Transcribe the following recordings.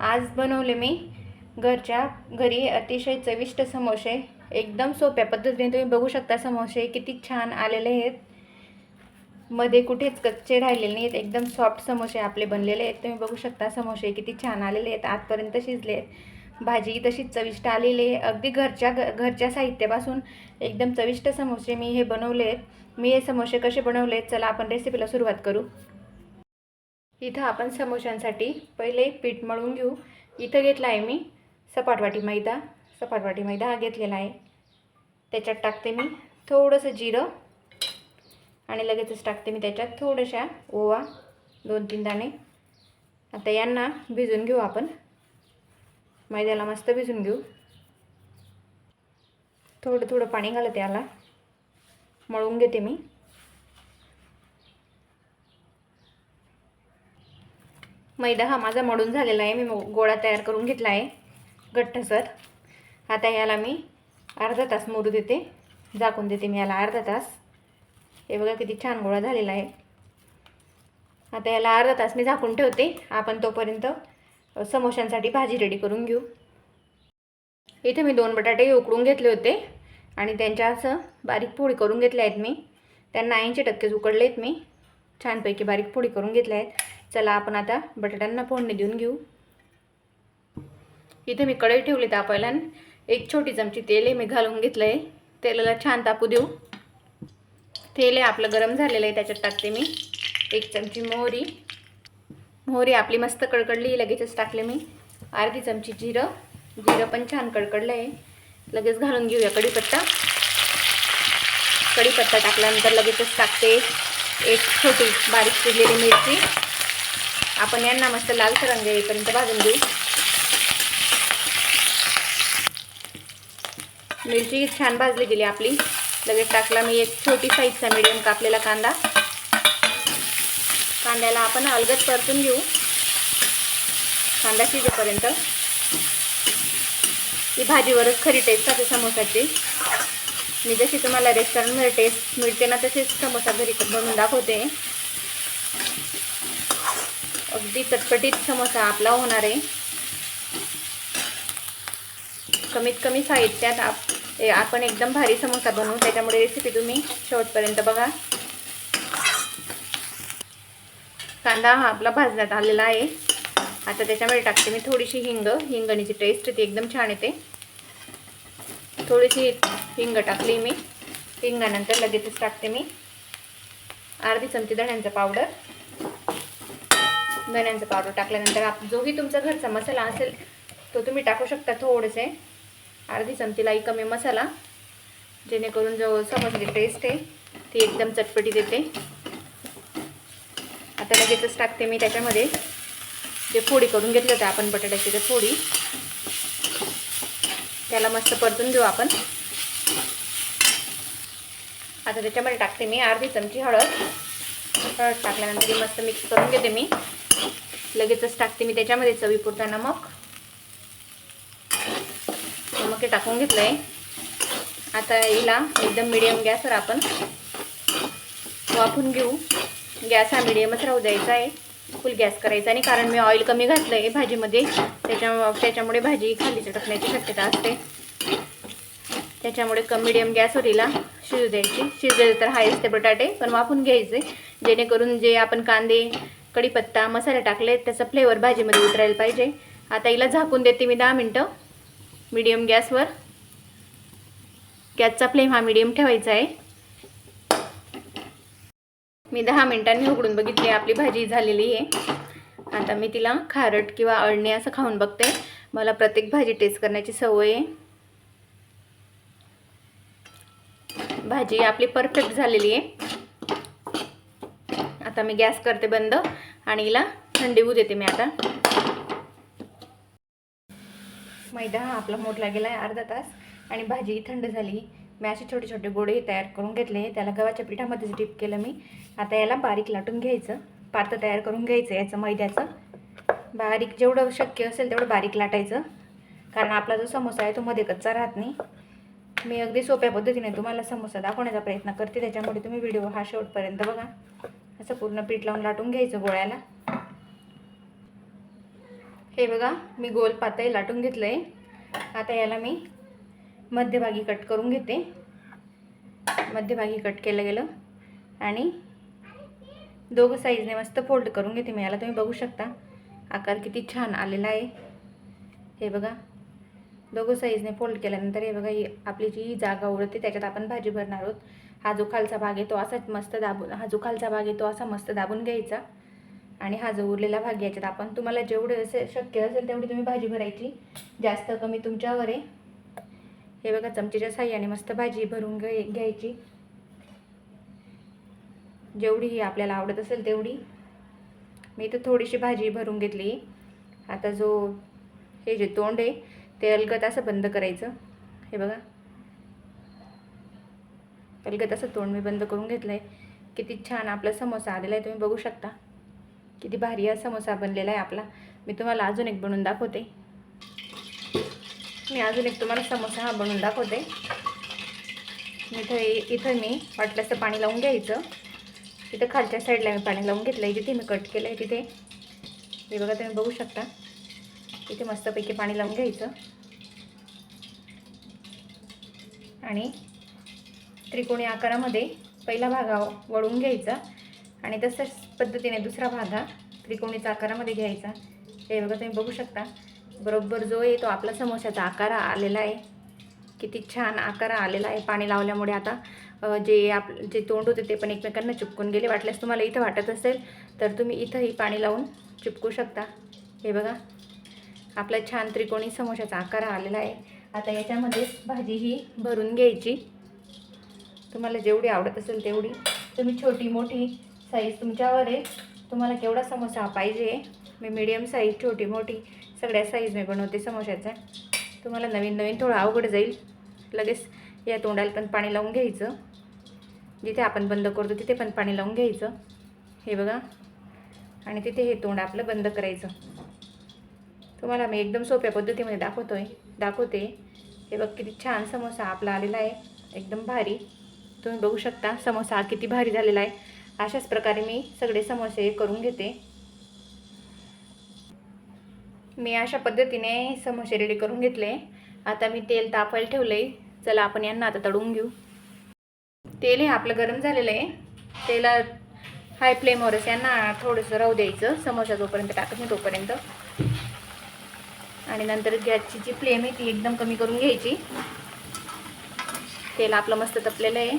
आज बनवले मी घरच्या घरी अतिशय चविष्ट समोसे. एकदम सोप्या पद्धतीने तुम्ही बघू शकता समोसे किती छान आलेले आहेत. मध्ये कुठेच कच्चे राहिलेले नाहीत. एकदम सॉफ्ट समोसे आपले बनलेले आहेत. तुम्ही बघू शकता समोसे किती छान आलेले आहेत. आजपर्यंत शिजले आहेत. भाजी तशीच चविष्ट आलेली आहे. अगदी घरच्या घ घरच्या साहित्यापासून एकदम चविष्ट समोसे मी हे बनवले आहेत. मी हे समोसे कसे बनवले आहेत? चला आपण रेसिपीला सुरुवात करू. इथं आपण समोश्यांसाठी पहिले पीठ मळून घेऊ. इथं घेतला आहे मी सपाटवाटी मैदा. सपाटवाटी मैदा हा घेतलेला आहे. त्याच्यात टाकते मी थोडंसं जिरं. आणि लगेचच टाकते मी त्याच्यात थोड्याशा ओवा दोन तीन दाणे. आता यांना भिजून घेऊ आपण. मैद्याला मस्त भिजून घेऊ. थोडं थोडं पाणी घालते याला. मळून घेते मी. मैदा हा माझा मळून झालेला आहे. मी मो- गोळा तयार करून घेतला आहे. घट्टसर आता याला मी अर्धा तास मुरू देते. झाकून देते मी याला अर्धा तास. हे बघा किती छान गोळा झालेला आहे. आता याला अर्धा तास मी झाकून ठेवते. आपण तोपर्यंत समोशांसाठी समोश्यांसाठी भाजी रेडी करून घेऊ. इथे मी दोन बटाटे उकडून घेतले होते. आणि त्यांच्या असं बारीक पोळी करून घेतल्या आहेत मी. त्यांना ऐंशी टक्केच उकडले आहेत मी. छानपैकी बारीक पोळी करून घेतल्या आहेत. चला आपण आता बटाट्यांना फोडणी देऊन घेऊ. इथे मी कढई ठेवली तापायला एक छोटी चमची तेल आहे मी घालून घेतलं आहे तेलाला छान तापू देऊ. तेल आहे आपलं गरम झालेलं आहे त्याच्यात टाकते मी. एक चमची मोहरी. मोहरी आपली मस्त कडकडली लगेचच टाकले मी. अर्धी चमची जिरं. जिरं पण छान कडकडलं आहे. लगेच घालून घेऊया कढीपत्ता. कढीपत्ता टाकल्यानंतर लगेचच टाकते एक छोटी बारीक चिरलेली मिरची. आपण यांना मस्त लालसर रंग येईपर्यंत भाजून घेऊ. मिरची छान भाजली गेली आपली. लगेच टाकला मी एक छोटी साईजचा मिडियम कापलेला कांदा. कांद्याला आपण अलगद परतून घेऊ. कांदा शिजेपर्यंत. ही भाजीवरच खरी टेस्ट असते समोसाची. मी जशी तुम्हाला रेस्टॉरंटमध्ये टेस्ट मिळते ना तसेच समोसा घरी बनवून दाखवते. अगदी चटपटीत समोसा आपला होणार आहे. कमीत कमी साहित्यात आप ए, आपण एकदम भारी समोसा बनवू. त्याच्यामुळे रेसिपी तुम्ही शेवटपर्यंत बघा. कांदा हा आपला भाजण्यात आलेला आहे. आता त्याच्यामध्ये टाकते मी थोडीशी हिंग. हिंगणीची टेस्ट ती एकदम छान येते. थोडीशी हिंग टाकली मी. हिंगानंतर लगेचच टाकते मी. अर्धी चमची धण्यांचा पावडर धन्यांचा पावडर टाकल्यानंतर आप जोही तुमचा घरचा मसाला असेल तो तुम्ही टाकू शकता थोडेसे. अर्धी चमचीलाही कमी मसाला जेणेकरून जो समजली टेस्ट आहे ती एकदम चटपटी देते. आता लगेचच टाकते मी त्याच्यामध्ये. जे फोडी करून घेतलं होतं आपण बटाट्याची तर फोडी. त्याला मस्त परतून घेऊ आपण. आता त्याच्यामध्ये टाकते मी अर्धी चमची हळद. हळद टाकल्यानंतर मस्त मिक्स करून घेते मी. लगेचच टाकते मी त्याच्यामध्ये चवीपुरता नमक. नमक हे टाकून घेतलं आहे आता हिला एकदम मिडियम गॅसवर आपण वाफून घेऊ. गॅस हा मिडियमच राहू द्यायचा आहे. फुल गॅस करायचा आणि कारण मी ऑइल कमी घातलं आहे भाजीमध्ये त्याच्या त्याच्यामुळे भाजी खाली चटकण्याची शक्यता असते. त्याच्यामुळे कम मिडियम गॅसवर हिला शिजू द्यायची. शिजले तर हाय ते बटाटे पण वाफून घ्यायचे. जेणेकरून जे आपण कांदे कढीपत्ता मसाले टाकले त्याचा फ्लेवर भाजीमध्ये उतरायला पाहिजे. आता हिला झाकून देते मी दहा मिनटं. मिडियम गॅसवर गॅसचा फ्लेम हा मिडियम ठेवायचा आहे. मी दहा मिनटांनी उघडून बघितली आपली भाजी झालेली आहे. आता मी तिला खारट किंवा अळणी असं खाऊन बघते. मला प्रत्येक भाजी टेस्ट करण्याची सवय आहे. भाजी आपली परफेक्ट झालेली आहे. आता मी गॅस करते बंद आणि हिला थंडी होऊ देते मी आता. मैदा हा आपला मोठला गेला आहे अर्धा तास आणि भाजी थंड झाली. मी असे छोटे छोटे गोळे तयार करून घेतले. त्याला गव्हाच्या पिठामध्येच डिप केलं मी. आता याला बारीक लाटून घ्यायचं. पार्थ तयार करून घ्यायचं याचं मैद्याचं. बारीक जेवढं शक्य असेल तेवढं बारीक लाटायचं. कारण आपला जो समोसा आहे तो मध्ये कच्चा राहत नाही. मी अगदी सोप्या पद्धतीने तुम्हाला समोसा दाखवण्याचा प्रयत्न करते. त्याच्यामुळे तुम्ही व्हिडिओ हा शेवटपर्यंत बघा. असं पूर्ण पीठ लावून लाटून घ्यायचं गोळ्याला. हे बघा मी गोल पातळी लाटून घेतलं आहे आता याला मी मध्यभागी कट करून घेते. मध्यभागी कट केलं गेलं. आणि दोघं साईजने मस्त फोल्ड करून घेते मी. याला तुम्ही बघू शकता. आकार किती छान आलेला आहे. हे बघा दोघं साईजने फोल्ड केल्यानंतर हे बघा ही आपली जी जागा उरते त्याच्यात आपण भाजी भरणार आहोत. हा जो खालचा भाग आहे तो असाच मस्त दाबून हा जो खालचा भाग आहे तो असा मस्त दाबून घ्यायचा. आणि हा जो उरलेला भाग याच्यात आपण तुम्हाला जेवढे असे शक्य असेल तेवढी तुम्ही भाजी भरायची. जास्त कमी तुमच्यावर आहे. हे बघा चमचेच्या साह्याने मस्त भाजी भरून घे घ्यायची. जेवढी आपल्याला आवडत असेल तेवढी. मी इथं थोडीशी भाजी भरून घेतली. आता जो हे जे तोंड आहे ते अलगत असं बंद करायचं. हे बघा. अलगत असं तोंड मी बंद करून घेतलं आहे किती छान आपला समोसा आलेला आहे तुम्ही बघू शकता. किती भारी हा समोसा बनलेला आहे आपला. मी तुम्हाला अजून एक बनवून दाखवते. मी अजून एक तुम्हाला समोसा हा बनवून दाखवते. इथं इथं मी वाटल्याचं पाणी लावून घ्यायचं. तिथं खालच्या साईडला मी पाणी लावून घेतलं आहे जिथे मी कट केलं आहे तिथे. हे बघा तुम्ही बघू शकता. इथे मस्तपैकी पाणी लावून घ्यायचं. आणि त्रिकोणी आकारामध्ये पहिला भाग हा वळून घ्यायचा आणि तशाच पद्धतीने दुसरा भाग हा त्रिकोणीचा आकारामध्ये घ्यायचा. हे बघा तुम्ही बघू शकता. बरोबर जो आहे तो आपला समोसाचा आकार आलेला आहे. किती छान आकार आलेला आहे पाणी लावल्यामुळे. आता जे आप जे तोंड होते ते पण एकमेकांना चिपकून गेले. वाटल्यास तुम्हाला इथं वाटत असेल तर तुम्ही इथंही पाणी लावून चिपकू शकता. हे बघा आपला छान त्रिकोणी समोशाचा आकार आलेला आहे. आता याच्यामध्येच भाजी ही भरून घ्यायची. तुम्हाला जेवढी आवडत असेल तेवढी. तुम्ही छोटी मोठी साईज तुमच्यावर आहे. तुम्हाला केवढा समोसा पाहिजे मी मीडियम साईज छोटी मोठी सगळ्या साईज मी बनवते समोशाचा. तुम्हाला नवीन नवीन थोडं अवघड जाईल. लगेच या तोंडाला पण पाणी लावून घ्यायचं. जिथे आपण बंद करतो तिथे पण पाणी लावून घ्यायचं. हे बघा. आणि तिथे हे तोंड आपलं बंद करायचं. तुम्हाला मी एकदम सोप्या पद्धतीमध्ये दाखवतो आहे दाखवते. हे बघ किती छान समोसा आपला आलेला आहे. एकदम भारी. तुम्ही बघू शकता समोसा हा किती भारी झालेला आहे. अशाच प्रकारे मी सगळे समोसे करून घेते. मी अशा पद्धतीने समोसे रेडी करून घेतले. आता मी तेल तापायला ठेवलं आहे चला आपण यांना आता तळून घेऊ. तेल हे आपलं गरम झालेलं आहे. तेला हाय फ्लेमवरच यांना थोडंसं राहू द्यायचं. समोसा जोपर्यंत टाकत नाही तोपर्यंत. आणि नंतर गॅसची जी फ्लेम आहे ती एकदम कमी करून घ्यायची. तेल आपलं मस्त तपलेलं आहे.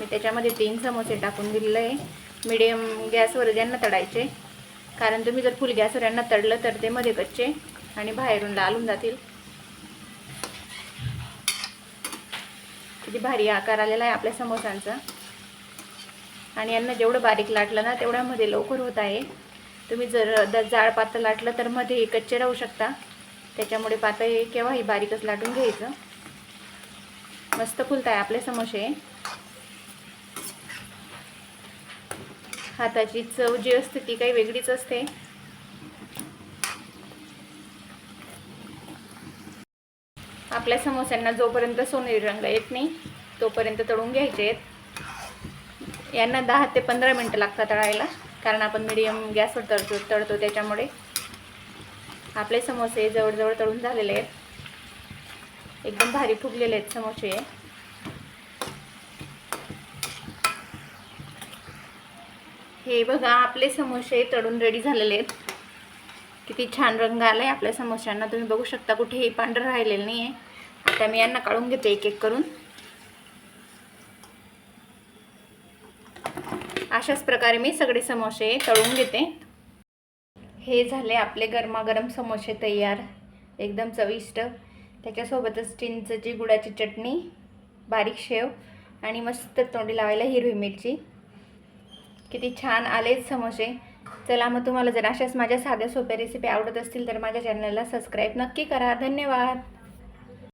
मी त्याच्यामध्ये तीन समोसे टाकून दिलेलं आहे. मिडियम गॅसवर ज्यांना तळायचे. कारण तुम्ही जर फुल गॅसवर यांना तळलं तर ते मध्ये कच्चे आणि बाहेरून लालून जातील. किती भारी आकार आलेला आहे आपल्या समोसांचा. आणि यांना जेवढं बारीक लाटलं ना तेवढ्यामध्ये लवकर होत आहे. तुम्ही जर द जाड पातळ लाटलं तर मध्ये कच्चे राहू शकता. त्याच्यामुळे पातळ हे केव्हाही बारीकच लाटून घ्यायचं. मस्त फुलत आहे आपले समोसे. हाताची चव जी असते ती काही वेगळीच असते. आपल्या समोस्यांना जोपर्यंत सोनेरी रंग येत नाही तोपर्यंत तळून घ्यायचे आहेत. यांना दहा ते पंधरा मिनटं लागतात तळायला कारण आपण मिडियम गॅसवर तळतो तळतो त्याच्यामुळे. आपले समोसे जवळजवळ तळून झालेले आहेत. एकदम भारी फुगलेले आहेत समोसे. हे बघा आपले समोसे तळून रेडी झालेले आहेत. किती छान रंग आला आहे आपल्या समोस्यांना. तुम्ही बघू शकता कुठेही पांढरं राहिलेलं नाही आहे आता मी यांना काढून घेते एक एक करून. अशाच प्रकारे मी सगळे समोसे तळून घेते. हे झाले आपले गरमागरम समोसे तयार. एकदम चविष्ट. त्याच्यासोबतच चिंचची गुळाची चटणी बारीक शेव आणि मस्त तोंडी लावायला हिरवी मिरची. किती छान आलेच समोसे. चला मग तुम्हाला जर अशाच माझ्या साध्या सोप्या रेसिपी आवडत असतील तर माझ्या चॅनलला सबस्क्राईब नक्की करा. धन्यवाद.